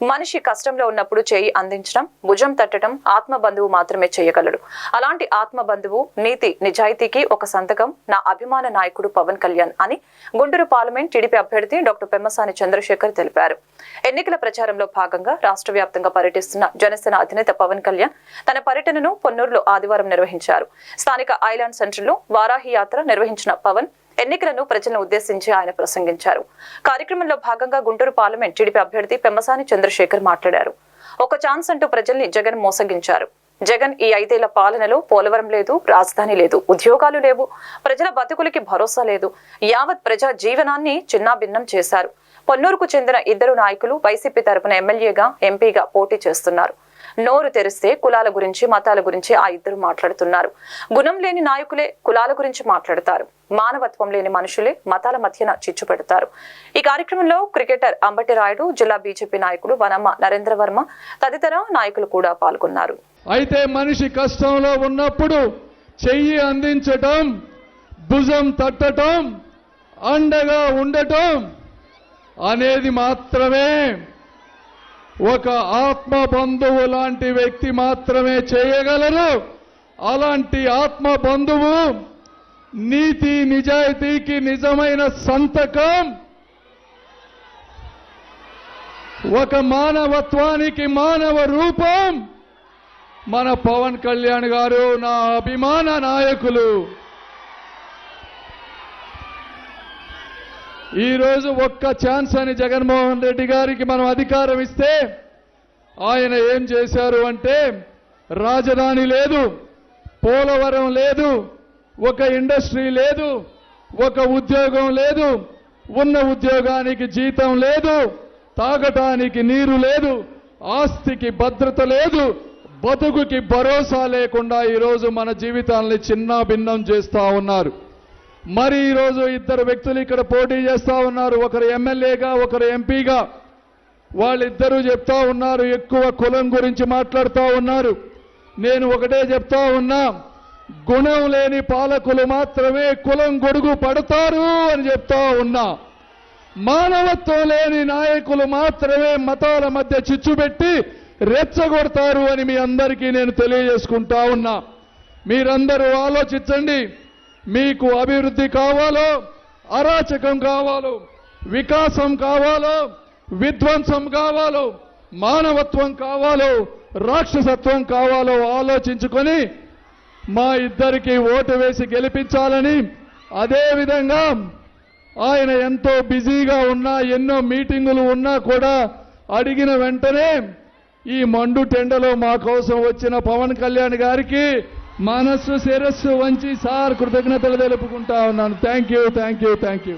మనిషి కష్టంలో ఉన్నప్పుడు చేయి అందించడం భుజం తట్టడం ఆత్మ బంధువు మాత్రమే చేయగలడు. అలాంటి ఆత్మ బంధువు నీతి నిజాయితీకి ఒక సంతకం నా అభిమాన నాయకుడు పవన్ కళ్యాణ్ అని గుంటూరు పార్లమెంట్ టీడీపీ అభ్యర్థి డాక్టర్ పెమ్మసాని చంద్రశేఖర్ తెలిపారు. ఎన్నికల ప్రచారంలో భాగంగా రాష్ట్ర వ్యాప్తంగా పర్యటిస్తున్న జనసేన అధినేత పవన్ కళ్యాణ్ తన పర్యటనను పొన్నూరులో ఆదివారం నిర్వహించారు. స్థానిక ఐలాండ్ సెంటర్లో వారాహి యాత్ర నిర్వహించిన పవన్ ఎన్నికలను ప్రజలను ఉద్దేశించి ఆయన ప్రసంగించారు. కార్యక్రమంలో భాగంగా గుంటూరు పార్లమెంట్ టీడీపీ అభ్యర్థి పెమ్మసాని చంద్రశేఖర్ మాట్లాడారు. ఒక ఛాన్స్ అంటూ ప్రజల్ని జగన్ మోసగించారు. జగన్ ఈ ఐదేళ్ళ పాలనలో పోలవరం లేదు రాజధాని లేదు ఉద్యోగాలు లేవు ప్రజల బతుకులకి భరోసా లేదు యావత్ ప్రజా జీవనాన్ని చిన్నాభిన్నం చేశారు. పొన్నూరుకు చెందిన ఇద్దరు నాయకులు వైసీపీ తరపున ఎమ్మెల్యేగా ఎంపీగా పోటీ చేస్తున్నారు. నోరు తెరిస్తే కులాల గురించి మతాల గురించి ఆ ఇద్దరు మాట్లాడుతున్నారు. గుణం లేని నాయకులే కులాల గురించి మాట్లాడతారు. మానవత్వం లేని మనుషులే మతాల మధ్యన చిచ్చు పెడతారు. ఈ కార్యక్రమంలో క్రికెటర్ అంబటి రాయుడు జిల్లా బీజేపీ నాయకుడు వనమ్మ నరేంద్ర వర్మ తదితర నాయకులు కూడా పాల్గొన్నారు. అయితే మనిషి కష్టంలో ఉన్నప్పుడు చెయ్యి అందించటం భుజం తట్టటం అండగా ఉండటం అనేది మాత్రమే. ఒక ఆత్మ బంధువు లాంటి వ్యక్తి మాత్రమే చేయగలరు. అలాంటి ఆత్మ బంధువు నీతి నిజాయితీకి నిజమైన సంతకం. ఒక మానవత్వానికి మానవ రూపం. మన పవన్ కళ్యాణ్ గారు నా అభిమాన నాయకులు. ఈరోజు ఒక్క ఛాన్స్ అని జగన్మోహన్ రెడ్డి గారికి మనం అధికారం ఇస్తే ఆయన ఏం చేశారు అంటే రాజధాని లేదు పోలవరం లేదు ఒక ఇండస్ట్రీ లేదు ఒక ఉద్యోగం లేదు ఉన్న ఉద్యోగానికి జీతం లేదు తాగటానికి నీరు లేదు ఆస్తికి భద్రత లేదు బతుకుకి భరోసా లేకుండా ఈరోజు మన జీవితాల్ని చిన్న భిన్నం చేస్తా ఉన్నారు. మరి ఈరోజు ఇద్దరు వ్యక్తులు ఇక్కడ పోటీ చేస్తా ఉన్నారు. ఒకరు ఎమ్మెల్యేగా ఒకరు ఎంపీగా. వాళ్ళిద్దరూ చెప్తా ఉన్నారు ఎక్కువ కులం గురించి మాట్లాడుతూ ఉన్నారు. నేను ఒకటే చెప్తా ఉన్నా గుణం లేని పాలకులు మాత్రమే కులం గొడుగు పడతారు అని చెప్తా ఉన్నా. మానవత్వం లేని నాయకులు మాత్రమే మతాల మధ్య చిచ్చుపెట్టి రెచ్చగొడతారు అని మీ అందరికీ నేను తెలియజేసుకుంటా ఉన్నా. మీరందరూ ఆలోచించండి. మీకు అభివృద్ధి కావాలో అరాచకం కావాలో వికాసం కావాలో విధ్వంసం కావాలో మానవత్వం కావాలో రాక్షసత్వం కావాలో ఆలోచించుకొని మా ఇద్దరికి ఓటు వేసి గెలిపించాలని అదేవిధంగా ఆయన ఎంతో బిజీగా ఉన్నా ఎన్నో మీటింగులు ఉన్నా కూడా అడిగిన వెంటనే ఈ మండు టెండలో మా కోసం వచ్చిన పవన్ కళ్యాణ్ గారికి మనస్సు శిరస్సు వంచి సార్ కృతజ్ఞతలు తెలుపుకుంటా ఉన్నాను. Thank you thank you thank you